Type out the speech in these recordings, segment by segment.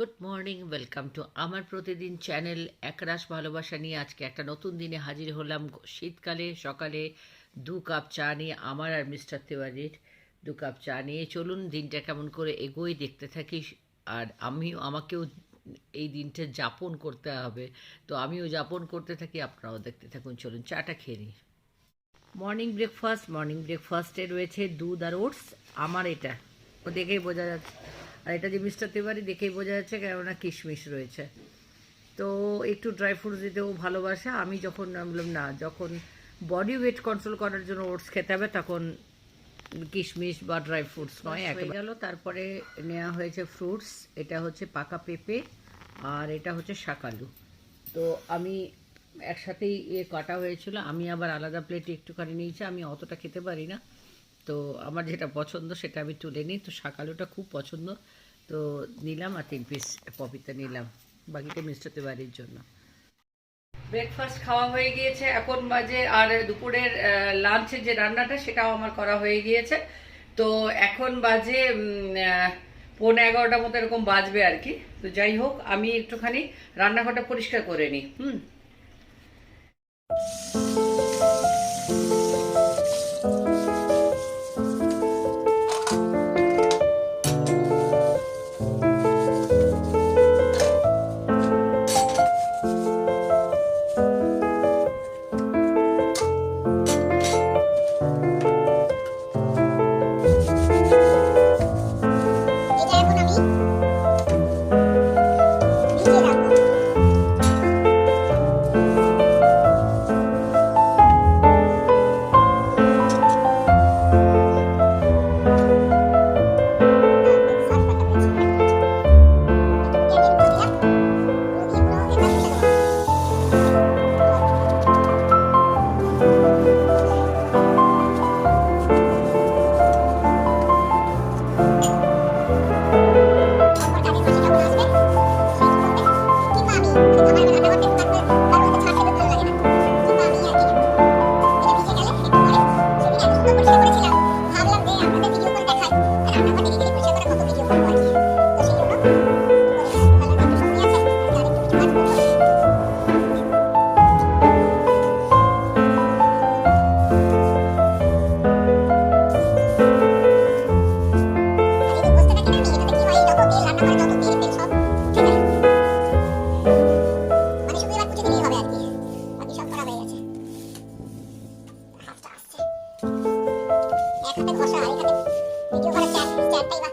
Good morning welcome to আমার প্রতিদিন channel একরাশ ভালোবাসা নিয়ে আজকে একটা নতুন দিনে হাজির হলাম। শীতকালে, সকালে দু কাপ চা নিয়ে আমার আর মিস্টার তিওয়ারির দু কাপ চা নিয়ে চলুন, দিনটা কেমন করে এগোই দেখতে থাকি। আর আমিও, আমাকেও এই দিনটা যাপন করতে হবে। তো আমিও যাপন করতে থাকি, আপনারাও দেখতে থাকুন। চলুন, চাটা খেয়ে নিই। মর্নিং ব্রেকফাস্ট মর্নিং ব্রেকফাস্টে রয়েছে দুধ আর ওটস আমার এটা ও দেখেই বোঝা যাচ্ছে। আর এটা যে মিস্টার তিওয়ারি দেখেই বোঝা যাচ্ছে কেননা কিশমিশ রয়েছে। তো একটু ড্রাই ফ্রুটস দিতেও ভালোবাসে। আমি যখন বললাম না যখন বডি ওয়েট কন্ট্রোল করার জন্য ওটস খেতে হবে তখন কিশমিশ বা ড্রাই ফ্রুটস নয় এক গেল। তারপরে নেওয়া হয়েছে ফ্রুটস এটা হচ্ছে পাকা পেঁপে আর এটা হচ্ছে শাকালু তো আমি একসাথেই ইয়ে কাটা হয়েছিল। আমি আবার আলাদা প্লেটে একটুখানি নিয়েছি। আমি অতটা খেতে পারি না। তো আমার যেটা পছন্দ সেটা আমি তুলে নিই। তো শাকালুটা খুব পছন্দ। তো নিলাম আর তিন পিস পপিতা নিলাম। বাকিটা মিস্টার তিওয়ারির জন্য। ব্রেকফাস্ট খাওয়া হয়ে গিয়েছে। এখন বাজে আর দুপুরের লাঞ্চের যে রান্নাটা সেটাও আমার করা হয়ে গিয়েছে। তো এখন বাজে পৌনে এগারোটার মতো এরকম বাজবে আর কি। তো যাই হোক, আমি একটুখানি রান্নাঘরটা পরিষ্কার করে নিই। হুম। 太合适了，你看这，你就把它剪剪对吧？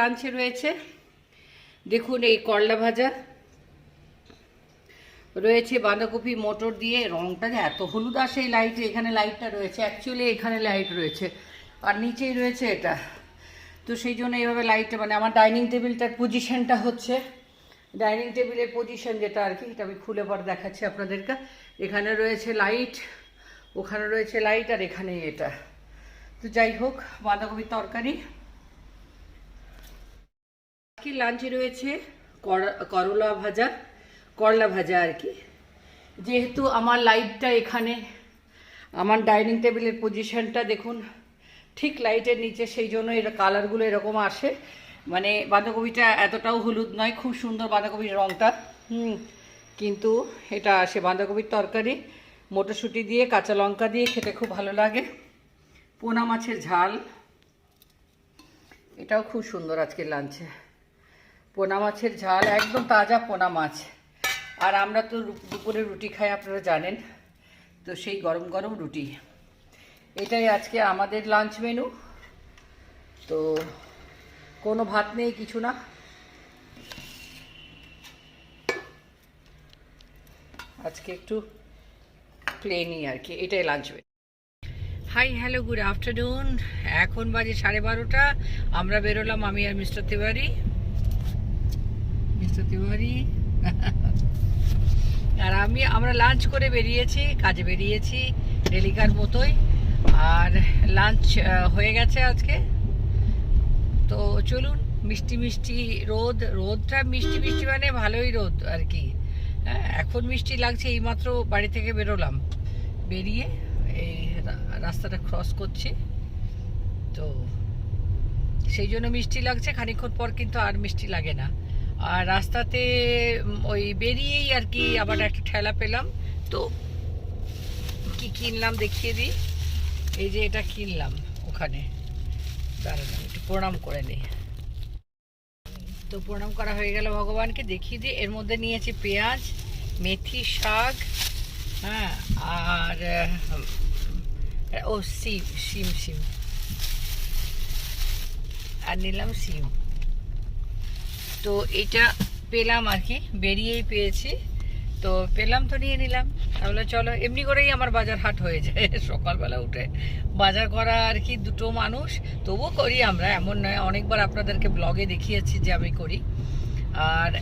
লাঞ্চে রয়েছে। দেখুন এই করলা ভাজা। রয়েছে বাঁধাকপি, মোটর দিয়ে। রংটা যে এত হলুদ আসে এই লাইটে এখানে লাইটটা রয়েছে। অ্যাকচুয়ালি এখানে লাইট রয়েছে। আর নিচেই রয়েছে এটা। তো সেই জন্য এইভাবে লাইটটা মানে আমার ডাইনিং টেবিলটার পজিশনটা হচ্ছে। ডাইনিং টেবিলের পজিশন যেটা আর কি, এটা আমি খুলে পর দেখাচ্ছি আপনাদেরকে। এখানে রয়েছে লাইট ওখানে রয়েছে লাইট আর এখানে এটা। তো যাই হোক, বাঁধাকপির তরকারি। কি লাঞ্চে রয়েছে? করলা ভাজা করলা ভাজা আর কি। যেহেতু আমার লাইটটা এখানে, আমার ডাইনিং টেবিলের পজিশনটা দেখুন, ঠিক লাইটের নিচে, সেই জন্য এর কালারগুলো এরকম আসে। মানে বাঁধাকপিটা এতটাও হলুদ নয়, খুব সুন্দর বাঁধাকপির রঙটা হুম, কিন্তু এটা আসে বাঁধাকপির তরকারি, মটরশুঁটি দিয়ে, কাঁচা লঙ্কা দিয়ে, খেতে খুব ভালো লাগে। পোনা মাছের ঝাল, এটাও খুব সুন্দর আজকে লাঞ্চে। পোনা মাছের ঝাল, একদম তাজা পোনা মাছ। আর আমরা তো দুপুরে রুটি খাই, আপনারা জানেন। তো সেই গরম গরম রুটি। এটাই আজকে আমাদের লাঞ্চ মেনু তো কোনো ভাত নেই, কিছু না। আজকে একটু প্লেনই আর কি, এটাই lunch menu hi hello good afternoon এখন বাজে সাড়ে বারোটা। আমরা বেরোলাম, আমি আর মিস্টার তিওয়ারি। আর আমি আমরা লাঞ্চ করে বেরিয়েছি কাজে বেরিয়েছি ডেলিকার মতোই। আর লাঞ্চ হয়ে গেছে আজকে। তো চলুন মিষ্টি মিষ্টি রোদ। রোদটা মিষ্টি মিষ্টি মানে ভালোই রোদ আর কি। হ্যাঁ, এখন মিষ্টি লাগছে এইমাত্র বাড়ি থেকে বেরোলাম। বেরিয়ে এই রাস্তাটা ক্রস করছি। তো সেই জন্য মিষ্টি লাগছে খানিকক্ষণ পর কিন্তু আর মিষ্টি লাগে না। আর রাস্তাতে ওই বেরিয়েই আর কি আবার একটা ঠেলা পেলাম। তো কি কিনলাম দেখিয়ে দিই। এই যে এটা কিনলাম ওখানে। দাঁড়ান একটু প্রণাম করে নিই। তো প্রণাম করা হয়ে গেল ভগবানকে। দেখিয়ে দিই, এর মধ্যে নিয়েছি পেঁয়াজ, মেথি, শাক হ্যাঁ আর ও, সিম সিম সিম। আর নিলাম সিম। তো এটা পেলাম আর কি, বেরিয়েই পেয়েছি। তো পেলাম তো নিয়ে নিলাম। তাহলে চলো, এমনি করেই আমার বাজার হাট হয়ে যায়। সকালবেলা উঠে বাজার করা আর কি দুটো মানুষ। তবুও করি আমরা, এমন নয়। অনেকবার আপনাদেরকে ব্লগে দেখিয়েছি যে আমি করি। আর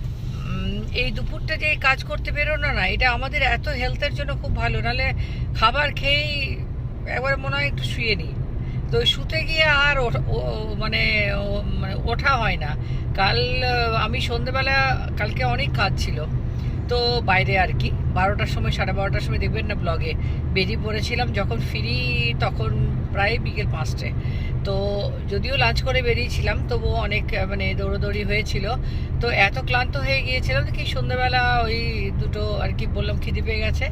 এই দুপুরটা যে কাজ করতে বেরোনো না, এটা আমাদের এত হেলথের জন্য খুব ভালো। নাহলে খাবার খেয়েই একবার মনে হয় একটু শুয়ে নিই। তো শুতে গিয়ে আর মানে মানে ওঠা হয় না। কাল আমি সন্ধেবেলা, কালকে অনেক কাজ ছিল। তো বাইরে আর কি, বারোটার সময়, সাড়ে বারোটার সময় দেখবেন না ব্লগে। বেরিয়ে পড়েছিলাম যখন ফিরি তখন প্রায় বিকেল পাঁচটে। তো যদিও লাঞ্চ করে বেরিয়েছিলাম, তবুও অনেক মানে দৌড়োদৌড়ি হয়েছিল। তো এত ক্লান্ত হয়ে গিয়েছিলাম কি সন্ধ্যেবেলা ওই দুটো আর কি বললাম খিদে পেয়ে গেছে।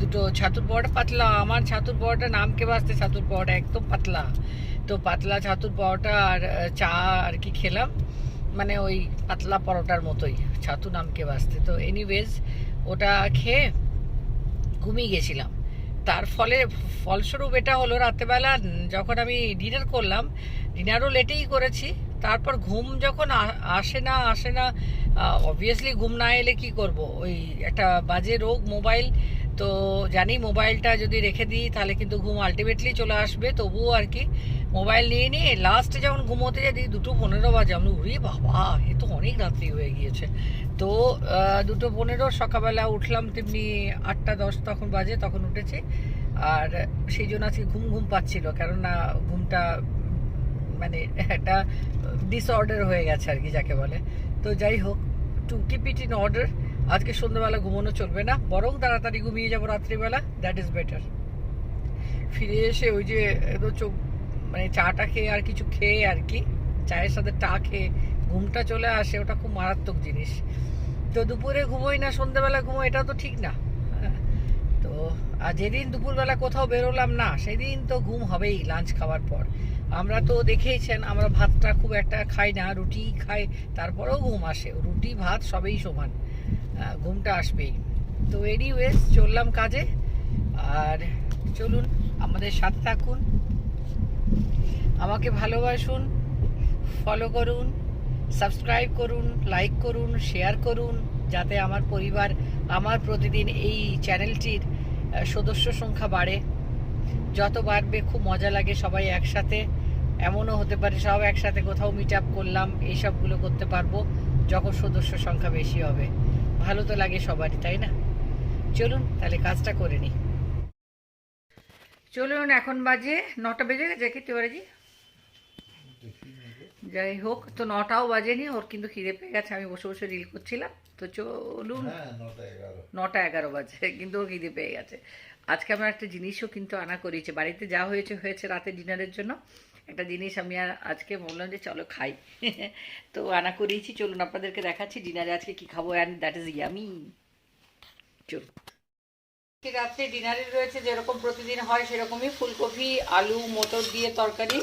দুটো ছাতুর পাওয়াটা পাতলা। আমার ছাতুর পাওয়াটা নামকে বাঁচতে ছাতুর পাওয়াটা একদম পাতলা। তো পাতলা ছাতুর পাওয়াটা আর চা আর কি খেলাম। মানে ওই পাতলা পরোটার মতোই। ছাতু নামকে বাঁচতে তো এনিওয়েজ ওটা খেয়ে ঘুমিয়ে গেছিলাম। তার ফলে, ফলস্বরূপ এটা হলো রাত্রেবেলা যখন আমি ডিনার করলাম ডিনারও লেটেই করেছি। তারপর ঘুম যখন আসে না আসে না অবভিয়াসলি ঘুম না এলে কি করব? ওই একটা বাজে রোগ মোবাইল। তো জানি মোবাইলটা যদি রেখে দিই, তাহলে কিন্তু ঘুম আলটিমেটলি চলে আসবে। তবুও আর কি, মোবাইল নিয়ে নিয়ে লাস্টে যখন ঘুমোতে যাই দুটো পনেরো বাজে। আমি উড়ি বাবা, এ তো অনেক রাত্রি হয়ে গিয়েছে। তো দুটো পনেরো, সকালবেলা উঠলাম তেমনি আটটা দশ তখন বাজে, তখন উঠেছি। আর সেই জন্য আজকে ঘুম ঘুম পাচ্ছিল। কেননা ঘুমটা মানে একটা ডিসঅর্ডার হয়ে গেছে আর কি যাকে বলে। তো যাই হোক to keep it in order আজকে সন্ধ্যাবেলা ঘুমানো চলবে না, বরং তাড়াতাড়ি ঘুমিয়ে যাব রাত্রিবেলা দ্যাট ইজ বেটার ফিরে এসে ওই যে চোখ মানে চাটা খেয়ে আর কিছু খেয়ে আর কি, চায়ের সাথে টা খেয়ে ঘুমটা চলে আসে, ওটা খুব মারাত্মক জিনিস। তো দুপুরে ঘুমোই না, সন্ধ্যাবেলা ঘুমোই এটা তো ঠিক না। তো, আর যেদিন দুপুরবেলা কোথাও বেরোলাম না, সেদিন তো ঘুম হবেই লাঞ্চ খাওয়ার পর। আমরা তো দেখেইছেন, আমরা ভাতটা খুব একটা খাই না, রুটি খাই, তারপরেও ঘুম আসে। রুটি, ভাত সবই সমান ঘুমটা আসবেই। তো এনিওয়েজ চললাম কাজে, আর চলুন আমাদের সাথে থাকুন, আমাকে ভালোবাসুন ফলো করুন সাবস্ক্রাইব করুন লাইক করুন শেয়ার করুন, যাতে আমার পরিবার, আমার প্রতিদিন এই চ্যানেলটির সদস্য সংখ্যা বাড়ে। যত বাড়বে, খুব মজা লাগে সবাই একসাথে। এমনও হতে পারে সব একসাথে কোথাও মিট আপ করলাম এইসবগুলো করতে পারব যখন সদস্য সংখ্যা বেশি হবে। ভালো তো লাগে সবারই তাই না? চলুন তাহলে কাজটা করে নিই। চলুন এখন বাজে নটা বেজে গেছে কি তিওয়ারিজি যাই হোক তো নটাও বাজেনি ওর কিন্তু খিদে পেয়ে গেছে আমি বসে বসে রিল করছিলাম। তো চলুন হ্যাঁ নটা এগারো। বাজে কিন্তু ও খিদে পেয়ে গেছে। আজকে আমার একটা জিনিসও কিন্তু আনা করিয়েছে বাড়িতে যা হয়েছে হয়েছে রাতে ডিনারের জন্য। একটা জিনিস আমি আর আজকে বললাম যে চলো খাই। তো আনা করিয়েছি চলুন আপনাদেরকে দেখাচ্ছি ডিনারে আজকে কি খাব অ্যান্ড দ্যাট ইজ ইয়ামি চলুন। রাত্রে ডিনারে রয়েছে, যেরকম প্রতিদিন হয় সেরকমই ফুলকপি, আলু, মটর দিয়ে তরকারি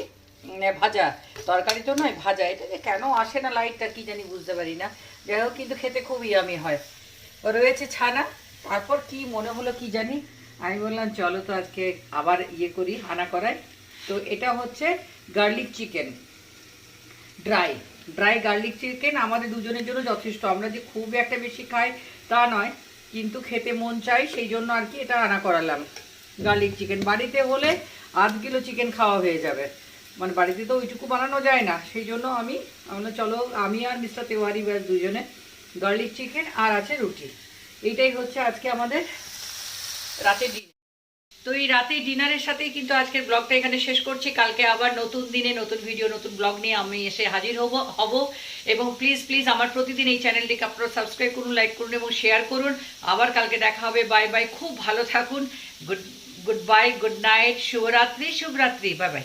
ভাজা। তরকারি তো নয়, ভাজা। এটা যে কেন আসে না লাইটটা কি জানি বুঝতে পারি না। যাই হোক, কিন্তু খেতে খুব ইয়ামি হয়। রয়েছে ছানা, তারপর কি মনে হলো কি জানি? আমি বললাম, চলো তো আজকে আবার ইয়ে করি, হানা করাই। তো এটা হচ্ছে garlic chicken. Dry. Dry garlic chicken আমাদের দুজনের জন্য যথেষ্ট। আমরা যে খুব একটা বেশি খাই তা নয়, কিন্তু খেতে মন চাই, সেই জন্য আর কি এটা আনা করালাম গার্লিক চিকেন। বাড়িতে হলে আধ কিলো চিকেন খাওয়া হয়ে যাবে। মানে বাড়িতে তো ওইটুকু বানানো যায় না, সেই জন্য আমি, আমরা চলো, আমি আর মিস্টার তেওয়ারি ব্যাস দুজনে গার্লিক চিকেন আর আছে রুটি। এইটাই হচ্ছে আজকে আমাদের রাতের ডিনার তো এই রাতে ডিনারের সাথেই কিন্তু আজকের ব্লগটা এখানে শেষ করছি। কালকে আবার নতুন দিনে নতুন ভিডিও নতুন ব্লগ নিয়ে আমি এসে হাজির হব হব। এবং প্লিজ প্লিজ আমার প্রতিদিন এই চ্যানেলটিকে আপনারা সাবস্ক্রাইব করুন লাইক করুন এবং শেয়ার করুন। আবার কালকে দেখা হবে। বাই বাই খুব ভালো থাকুন। Good good bye good night শুভরাত্রি শুভরাত্রি। Bye bye